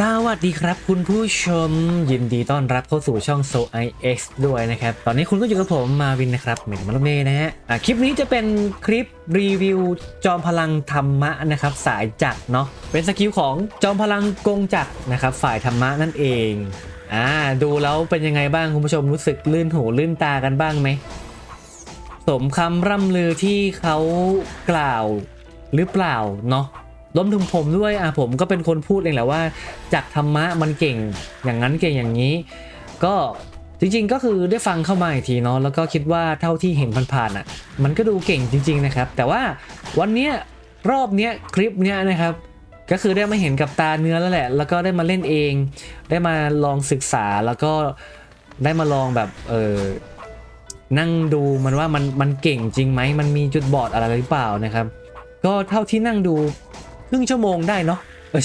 สวัสดีครับคุณผู้ชมยินดีต้อนรับเข้าสู่ช่อง So IX ด้วยนะครับ ตอนนี้คุณก็อยู่กับผมมาวินนะครับเหมือนมาลเมนะฮะอะคลิปนี้จะเป็นคลิปรีวิวจอมพลังธรรมะนะครับ สายจักรเนาะเป็นสกิลของจอมพลังกงจักรนะครับ ฝ่ายธรรมะนั่นเองอ่าดูแล้วเป็นยังไงบ้างคุณผู้ชมรู้สึกลื่นหูลื่นตากันบ้างไหมสมคำร่ำลือที่เขากล่าวหรือเปล่าเนาะ รวมถึงผมด้วยอะผมก็เป็นคนพูดเองแหละว่าจากธรรมะมันเก่งอย่างนั้นเก่งอย่างนี้ ก็จริงๆก็คือได้ฟังเข้ามาอีกทีเนาะแล้วก็คิดว่าเท่าที่เห็นผ่านๆอะ มันก็ดูเก่งจริง ๆนะครับ แต่ว่าวันเนี้ยรอบเนี้ยคลิปเนี้ยนะครับก็คือได้มาเห็นกับตาเนื้อแล้วแหละ แล้วก็ได้มาเล่นเอง ได้มาลองศึกษาแล้วก็ได้มาลองแบบเออนั่งดูมันว่ามันมันเก่งจริงไหมมันมีจุดบอดอะไรหรือเปล่านะครับ ก็เท่าที่นั่งดู รึ่งชั่วโมงได้เนาะเออ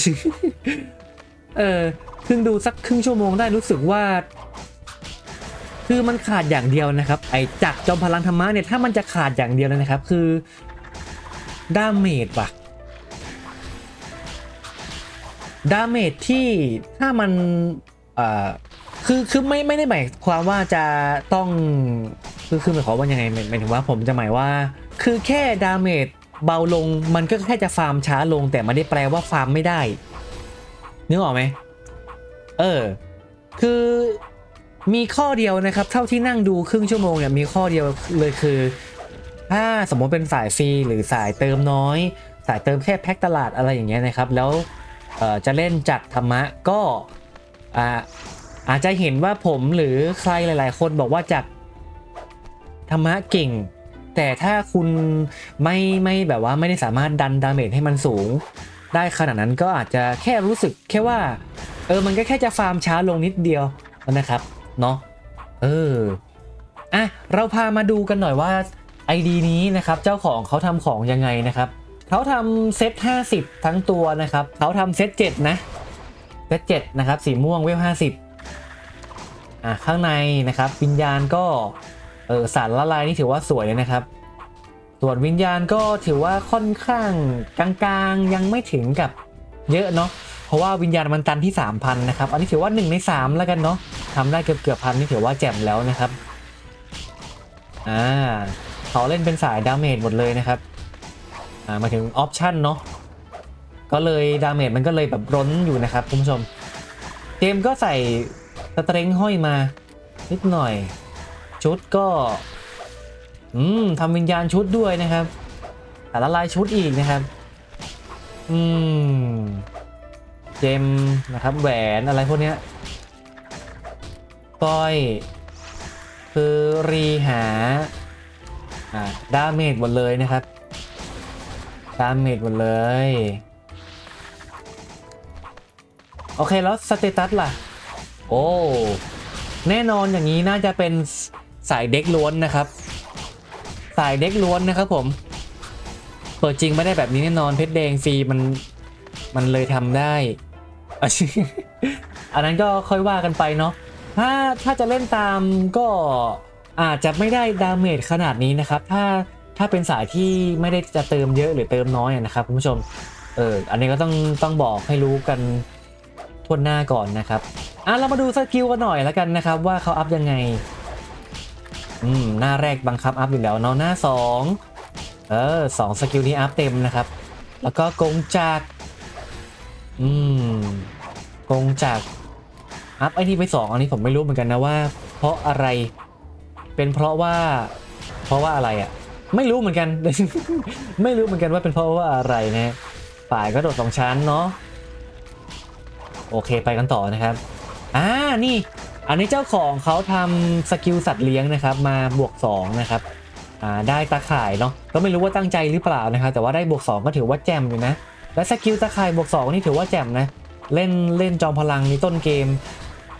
เออครึ่งดูสักครึ่งชั่วโมงได้รู้สึกว่า คือมันขาดอย่างเดียวนะครับ ไอ้จักจอมพลังธรรมะเนี่ยถ้ามันจะขาดอย่างเดียวเลยนะครับ คือดาเมจว่ะดาเมจที่ถ้ามันเอ่อคือคือไม่ไม่ได้หมายความว่าจะต้องคือคือหมายความว่ายังไงหมายถึงว่าผมจะหมายว่า คือแค่ดาเมจ เบาลงมันก็แค่จะฟาร์มช้าลงแต่ไม่ได้แปลว่าฟาร์มไม่ได้นึกออกไหมเออ คือมีข้อเดียวนะครับ เท่าที่นั่งดูครึ่งชั่วโมงเนี่ยมีข้อเดียวเลยคือ ถ้าสมมติเป็นสายฟรีหรือสายเติมน้อย สายเติมแค่แพ็คตลาดอะไรอย่างเงี้ยนะครับ แล้วเออจะเล่นจัดธรรมะก็อ่าอาจจะเห็นว่าผมหรือใครหลาย ๆ คนบอกว่าจากธรรมะเก่ง แต่ถ้าคุณไม่ไม่แบบว่าไม่ได้สามารถดันดาเมจให้มันสูง ได้ขนาดนั้นก็อาจจะแค่รู้สึกแค่ว่า เออมันก็แค่จะฟาร์มช้าลงนิดเดียวนะครับเนาะเอออะเราพามาดูกันหน่อยว่า ID นี้นะครับเจ้าของเขาทำของยังไงนะครับเขาทำเซต50 ทั้งตัวนะครับเขาทำเซต7นะเซต7นะครับสีม่วงเวล50อะข้างในนะครับวิญญาณก็ เออสารละลายนี่ถือว่าสวยเลยนะครับ ส่วนวิญญาณก็ถือว่าค่อนข้างกลางๆยังไม่ถึงกับเยอะเนาะเพราะว่าวิญญาณมันตันที่ 3,000 นะครับ อันนี้ถือว่า 1 ใน 3 แล้วกันเนาะทำได้เกือบเกือบพันนี่ถือว่าแจ่มแล้วนะครับอ่าเขาเล่นเป็นสายดาเมจหมดเลยนะครับอ่ามาถึงออปชั่นเนาะก็เลยดาเมจมันก็เลยแบบร้นอยู่นะครับคุณผู้ชมเจมก็ใส่สเตรงห้อยมานิดหน่อย ชุดก็ อืมทำวิญญาณชุดด้วยนะครับแต่ละลายชุดอีกนะครับ อืมเจมนะครับ แหวนอะไรพวกเนี้ยสร้อย คือรีหาอ่าดาเมจหมดเลยนะครับ ดาเมจหมดเลย โอเคแล้วสเตตัสล่ะ โอ้ แน่นอนอย่างนี้น่าจะเป็น สายเด็กล้วนนะครับ สายเด็กล้วนนะครับผม เปิดจริงไม่ได้แบบนี้แน่นอนเพชรแดงฟรีมันมันเลยทำได้ อันนั้นก็ค่อยว่ากันไปเนาะถ้าถ้าจะเล่นตามก็อาจจะไม่ได้ดาเมจขนาดนี้นะครับ ถ้าถ้าเป็นสายที่ไม่ได้จะเติมเยอะหรือเติมน้อยนะครับคุณผู้ชม เอออันนี้ก็ต้องต้องบอกให้รู้กันทั่วหน้าก่อนนะครับอะเรามาดูสกิลกันหน่อยแล้วกันนะครับ ว่าเขาอัพยังไง อืมหน้าแรกบังคับอัพอยู่แล้วเนาะหน้า 2 เออสองสกิลนี้อัพเต็มนะครับ แล้วก็กงจาก อืมกงจาก อัพไอที่ไปสองอันนี้ผมไม่รู้เหมือนกันนะว่า เพราะอะไรเป็นเพราะว่า เพราะว่าอะไรอะ่ะ ไม่รู้เหมือนกัน ไม่รู้เหมือนกันว่าเป็นเพราะว่าอะไรนะฝ่ายก็โดดสองชั้นเนาะโอเคไปกันต่อนะครับอ่านี่ อันนี้เจ้าของเขาทำสกิลสัตว์เลี้ยงนะครับมาบวก2นะครับอ่าได้ตาข่ายเนาะก็ไม่รู้ว่าตั้งใจหรือเปล่านะครับแต่ว่าได้บวก 2 ก็ถือว่าแจ่มอยู่นะ และสกิลตาข่ายบวก2นี่ถือว่าแจ่มนะเล่นเล่นจอมพลังในต้นเกม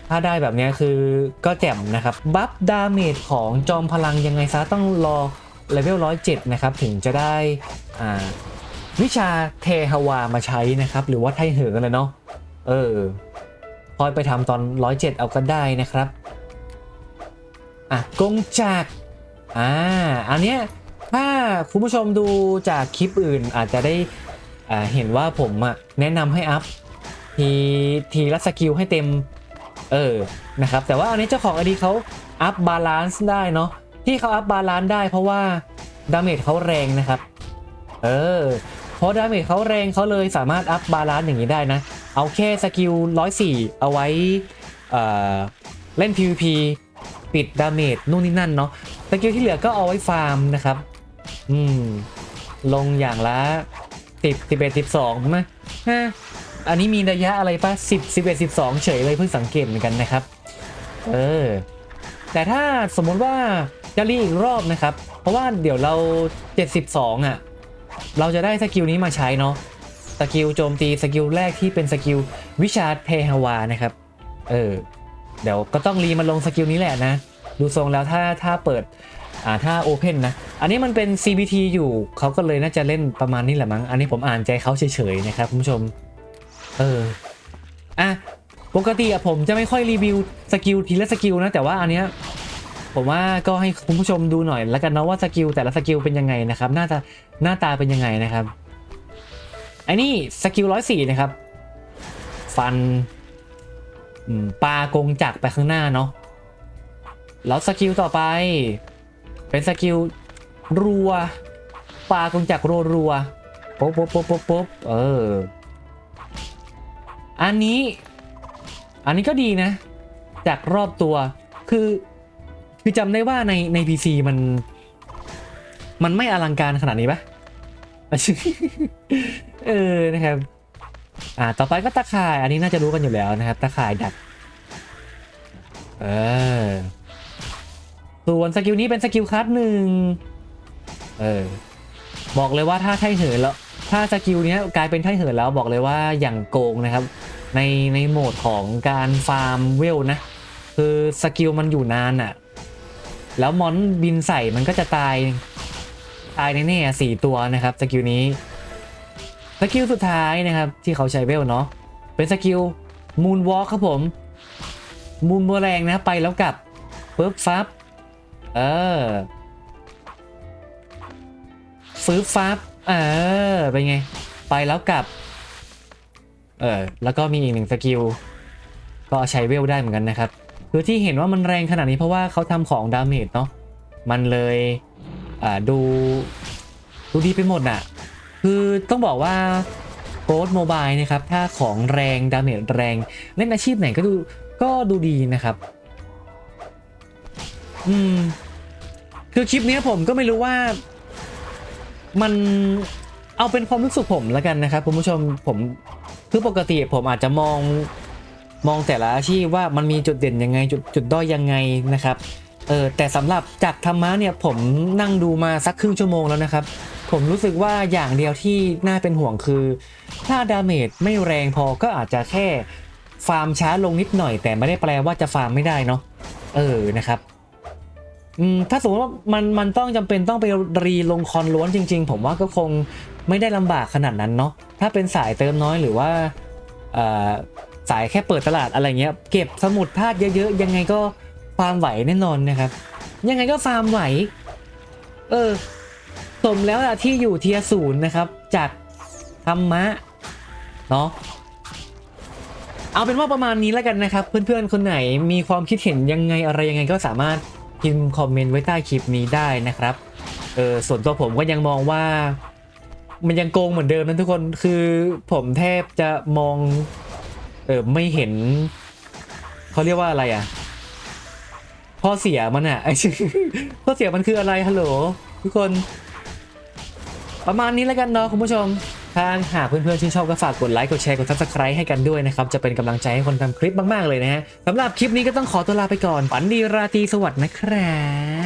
ถ้าได้แบบนี้คือก็แจ่มนะครับบัฟดาเมจของจอมพลังยังไงซะต้องรอเลเวล107นะครับถึงจะได้อ่าวิชาเทฮาวามาใช้นะครับหรือว่าไทเหอกันเลยเนาะเออ คอยไปทำตอน 107 เอาก็ได้นะครับ อะกงจากอ่าอันเนี้ยถ้าคุณผู้ชมดูจากคลิปอื่นอาจจะได้อ่าเห็นว่าผมอะแนะนำให้อัพทีทีละสกิลให้เต็ม เออ นะครับ แต่ว่าอันนี้เจ้าของอดีเขาอัพบาลานซ์ได้เนาะที่เขาอัพบาลานซ์ได้เพราะว่าดาเมจเขาแรงนะครับ เออเพราะดาเมจเขาแรงเขาเลยสามารถอัพบาลานซ์อย่างนี้ได้นะ เอาแค่สกิล104เอาไว้เเล่น PVP ปิดดาเมจนู่นนี่นั่นเนาะสกิลที่เหลือก็เอาไว้ฟาร์มนะครับ อืม ลงอย่างละ10 11 12ไหมฮะอันนี้มีระยะอะไรปะ10 11 12เอ็ดสิบสองเฉยเลยเพิ่งสังเกตเหมือนกันนะครับ เออ แต่ถ้าสมมุติว่าจะรีอีกรอบนะครับ เพราะว่าเดี๋ยวเรา72อะ เราจะได้สกิลนี้มาใช้เนาะ สกิลโจมตีสกิลแรกที่เป็นสกิลวิชาเทฮาวานะครับ เออ เดี๋ยวก็ต้องรีมาลงสกิลนี้แหละนะ ดูทรงแล้วถ้าถ้าเปิดอ่าถ้าโอเพนนะ อันนี้มันเป็น CBT อยู่เขาก็เลยน่าจะเล่นประมาณนี้แหละมั้ง อันนี้ผมอ่านใจเขาเฉยๆนะครับคุณผู้ชม เออ อะ ปกติอะผมจะไม่ค่อยรีวิวสกิลทีละสกิลนะ แต่ว่าอันเนี้ยผมว่าก็ให้คุณผู้ชมดูหน่อยแล้วกันเนาะว่าสกิลแต่ละสกิลเป็นยังไงนะครับหน้าตาหน้าตาเป็นยังไงนะครับ อ้นี่สกิลร้อยสี่นะครับ ฟันปลากงจักรไปข้างหน้าเนาะแล้วสกิลต่อไป เป็นสกิลรัวปลากงจักรรัวรัวปุ๊บปุ๊บปุ๊บปุ๊บปุ๊บเออ อันนี้ อันนี้ก็ดีนะ จากรอบตัวคือคือจำได้ว่าในใน PC มัน มันไม่อลังการขนาดนี้ปะ เออนะครับ อ่าต่อไปก็ตะข่ายอันนี้น่าจะรู้กันอยู่แล้วนะครับตะข่ายดัก เออส่วนสกิลนี้เป็นสกิลคัสหนึ่งเออบอกเลยว่าถ้าไทเหินแล้ว ถ้าสกิลนี้กลายเป็นไทเหินแล้วบอกเลยว่าอย่างโกงนะครับ ในในโหมดของการฟาร์มเวลนะ คือสกิลมันอยู่นานอะ่ะ แล้วมอนบินใส่มันก็จะตายตายแน่ๆสี่ตัวนะครับสกิลนี้ สกิลสุดท้ายนะครับ ที่เขาใช้เวลเนาะเป็นสกิลมูนวอล์กครับผม มูนโบแรงนะไปแล้วกลับปึ๊บฟับเออฟื้บฟับเออเป็นไง ไปแล้วกลับ เออแล้วก็มีอีกหนึ่งสกิลก็ใช้เวลได้เหมือนกันนะครับ คือที่เห็นว่ามันแรงขนาดนี้เพราะว่าเขาทำของดาเมจเนาะมันเลยอ่าดูดูดีไปหมดน่ะ คือต้องบอกว่าโค้ดโมบายนะครับ ถ้าของแรงดาเมจแรง เล่นอาชีพไหนก็ดูก็ดูดีนะครับ อืม คือคลิปนี้ผมก็ไม่รู้ว่า มันเอาเป็นความรู้สึกผมแล้วกันนะครับคุณผู้ชมผมคือปกติผมอาจจะมองมองแต่ละอาชีพว่ามันมีจุดเด่นยังไง จุดจุดด้อยยังไงนะครับเออแต่สำหรับจากธรรมะเนี่ยผมนั่งดูมาสักครึ่งชั่วโมงแล้วนะครับ ผมรู้สึกว่าอย่างเดียวที่น่าเป็นห่วงคือ ถ้าดาเมจไม่แรงพอก็อาจจะแค่ฟาร์มช้าลงนิดหน่อย แต่ไม่ได้แปลว่าจะฟาร์มไม่ได้เนาะเออนะครับถ้าสมมติว่ามันมันต้องจำเป็นต้องไปรีลงคอนล้วนจริง ๆ ผมว่าก็คงไม่ได้ลำบากขนาดนั้นเนาะถ้าเป็นสายเติมน้อยหรือว่าสายแค่เปิดตลาดอะไรเงี้ย เก็บสมุดธาตุเยอะๆ ยังไงก็ฟาร์มไหวแน่นอนนะครับ ยังไงก็ฟาร์มไหว เออ สมแล้วล่ะที่อยู่เทียศูนย์นะครับ จากธรรมะเนาะเอาเป็นว่าประมาณนี้แล้วกันนะครับ เพื่อนๆคนไหนมีความคิดเห็นยังไงอะไรยังไงก็สามารถพิมพ์คอมเมนต์ไว้ใต้คลิปนี้ได้นะครับเออส่วนตัวผมก็ยังมองว่า มันยังโกงเหมือนเดิมนะทุกคนคือผมแทบจะมองเออไม่เห็นเขาเรียกว่าอะไรอะข้อเสียมันอะข้อเสียมันคืออะไรฮัลโหลทุกคน ประมาณนี้แล้วกันเนาะคุณผู้ชมถ้าหากเพื่อนๆชื่นชอบก็ฝากกดไลค์กดแชร์กด subscribe ให้กันด้วยนะครับ จะเป็นกำลังใจให้คนทำคลิปมากๆเลยนะฮะสำหรับคลิปนี้ก็ต้องขอตัวลาไปก่อนฝันดีราตรีสวัสดิ์นะครับ